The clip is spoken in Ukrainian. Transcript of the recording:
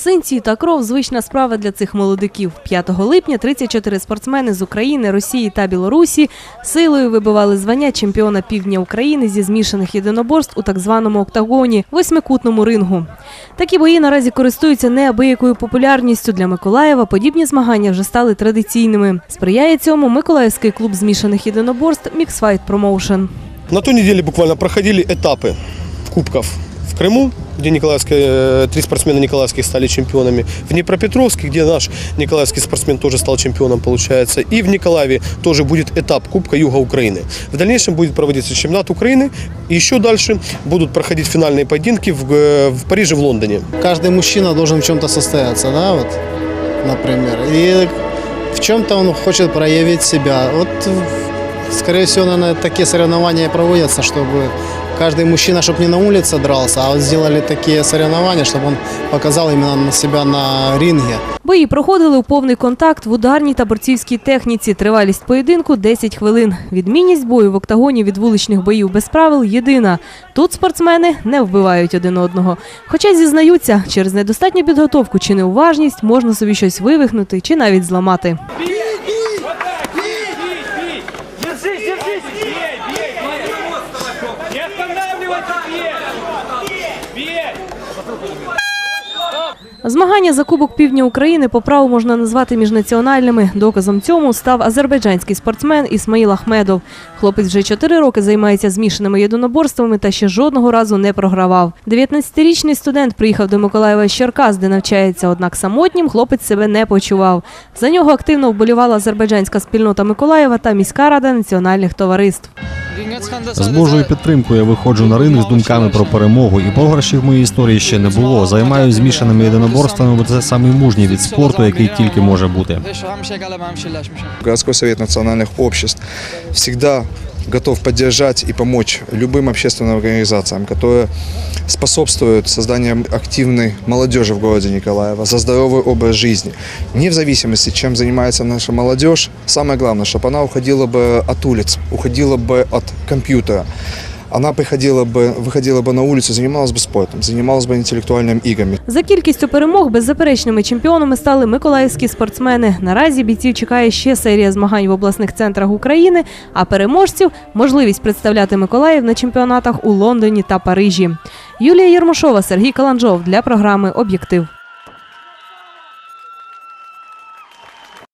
Синці та кров звична справа для цих молодиків. 5 липня 34 спортсмени з України, Росії та Білорусі силою вибивали звання чемпіона півдня України зі змішаних єдиноборств у так званому октагоні восьмикутному рингу. Такі бої наразі користуються неабиякою популярністю для Миколаєва. Подібні змагання вже стали традиційними. Сприяє цьому Миколаївський клуб змішаних єдиноборств Mixfight Promotion. На той неделе буквально проходили этапы кубков в Крыму, где Николаевские, э, три спортсмена Николаевских стали чемпионами. В Днепропетровске, где наш николаевский спортсмен тоже стал чемпионом, получается. И в Николаеве тоже будет этап Кубка Юга Украины. В дальнейшем будет проводиться чемпионат Украины. И еще дальше будут проходить финальные поединки в, э, в Париже, в Лондоне. Каждый мужчина должен в чем-то состояться, да, вот, например. И в чем-то он хочет проявить себя. Вот, скорее всего, наверное, такие соревнования и проводятся, чтобы каждый мужчина, чтобы не на улице дрался, а вот сделали такие соревнования, чтобы он показал именно на себя на ринге. Бої проходили у повний контакт в ударній та борцівській техніці. Тривалість поєдинку 10 хвилин. Відмінність бою в октагоні від вуличних боїв без правил єдина. Тут спортсмени не вбивають один одного. Хоча зізнаються, через недостатню підготовку чи неуважність можна собі щось вивихнути чи навіть зламати. Змагання за Кубок Півдня України по праву можна назвати міжнаціональними. Доказом цьому став азербайджанський спортсмен Ісмаїл Ахмедов. Хлопець вже 4 роки займається змішаними єдиноборствами та ще жодного разу не програвав. 19-річний студент приїхав до Миколаєва з Черкас, де навчається, однак самотнім хлопець себе не почував. За нього активно вболівала азербайджанська спільнота Миколаєва та міська рада національних товариств. З Божою підтримкою я виходжу на ринг з думками про перемогу, і програшів в моїй історії ще не було. Займаюся змішаними єдиноборствами, бо це самий мужній від спорту, який тільки може бути. Городской совет національних обществ всегда готов поддержать и помочь любым общественным организациям, которые способствуют созданию активной молодежи в городе Николаева, за здоровый образ жизни. Не в зависимости, чем занимается наша молодежь, самое главное, чтобы она уходила бы от улиц, уходила бы от компьютера. Она приходила бы, выходила бы на улицу, занималась бы спортом, занималась бы интеллектуальными играми. За кількістю перемог беззаперечними чемпіонами стали миколаївські спортсмени. Наразі бійців чекає ще серія змагань в обласних центрах України, а переможців можливість представляти Миколаїв на чемпіонатах у Лондоні та Парижі. Юлія Єрмошова, Сергій Каланджов для програми Об'єктив.